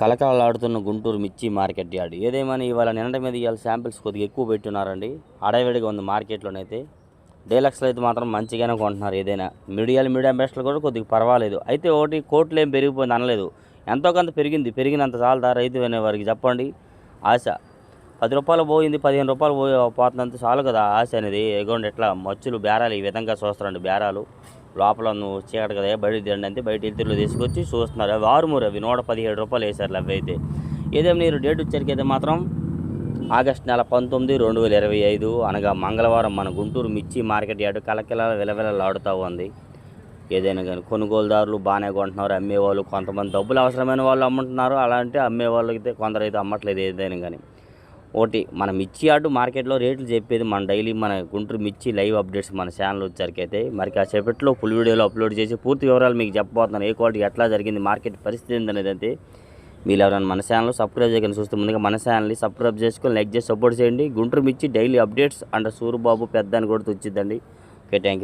కలకలలాడుతున్న గుంటూరు మిర్చి market yard. ఏదేమని ఇవాళ నిన్నటి మీద ఇవాళ శాంపిల్స్ కొద్దిగా ఎక్కువ పెట్టున్నారండి. అడవిడిగా ఉంది మార్కెట్లోనైతే. డీలక్స్లో అయితే మాత్రం మంచిగానే కొంటున్నారు ఏదైనా. మీడియాలు మీడియం బెస్ట్లు కూడా కొద్దిగా పర్వాలేదు. అయితే ఒకటి కోట్లు ఏం పెరిగిపోయింది అనలేదు. ఎంతో కొంత పెరిగింది. పెరిగినంత చాలదా రైతు అనే వారికి చెప్పండి. ఆశ. పది రూపాయలు పోయింది పదిహేను రూపాయలు పోయి పోతున్నంత చాలు కదా ఆశ అనేది. ఎగోండి ఎట్లా మచ్చులు బేరాలు ఈ విధంగా చూస్తారండి బేరాలు. లోపల నువ్వు చీకటి కదా బయట తిరండి అంతే బయట ఇల్తులు తీసుకొచ్చి చూస్తున్నారు. అవి ఆరుమూరు అవి నూట పదిహేడు రూపాయలు వేసారు అవి అయితే. ఏదేమో మీరు డేట్ వచ్చరికి అయితే మాత్రం ఆగస్ట్ నెల పంతొమ్మిది రెండు వేల ఇరవై ఐదు అనగా మంగళవారం మన గుంటూరు మిర్చి మార్కెట్ యార్డు కలకిల విలవిలలాడుతూ ఉంది. ఏదైనా కానీ కొనుగోలుదారులు బాగానే కొంటున్నారు అమ్మేవాళ్ళు కొంతమంది డబ్బులు అవసరమైన వాళ్ళు అమ్ముతున్నారు అలాంటి అమ్మే అయితే కొందరైతే అమ్మట్లేదు ఏదైనా కానీ. ఒకటి మన మిర్చి ఆటు మార్కెట్లో రేట్లు చెప్పేది మన డైలీ మన గుంటూరు మిర్చి లైవ్ అప్డేట్స్ మన ఛానల్ వచ్చరికి అయితే మరి కాసేపట్లో ఫుల్ వీడియోలో అప్లోడ్ చేసి పూర్తి వివరాలు మీకు చెప్పబోతున్నాను. ఏ క్వాలిటీ ఎట్లా జరిగింది మార్కెట్ పరిస్థితి ఏంటనేది అయితే మీరు ఎవరైనా మన ఛానల్ సబ్స్క్రైబ్ చేయకుండా చూస్తే ముందుగా మన ఛానల్ని సబ్స్క్రైబ్ చేసుకొని లైక్ చేసి సపోర్ట్ చేయండి. గుంటూరు మిర్చి డైలీ అప్డేట్స్ అండ్ సూరుబాబు పెద్ద అని కూడా వచ్చిందండి. Okay thank you.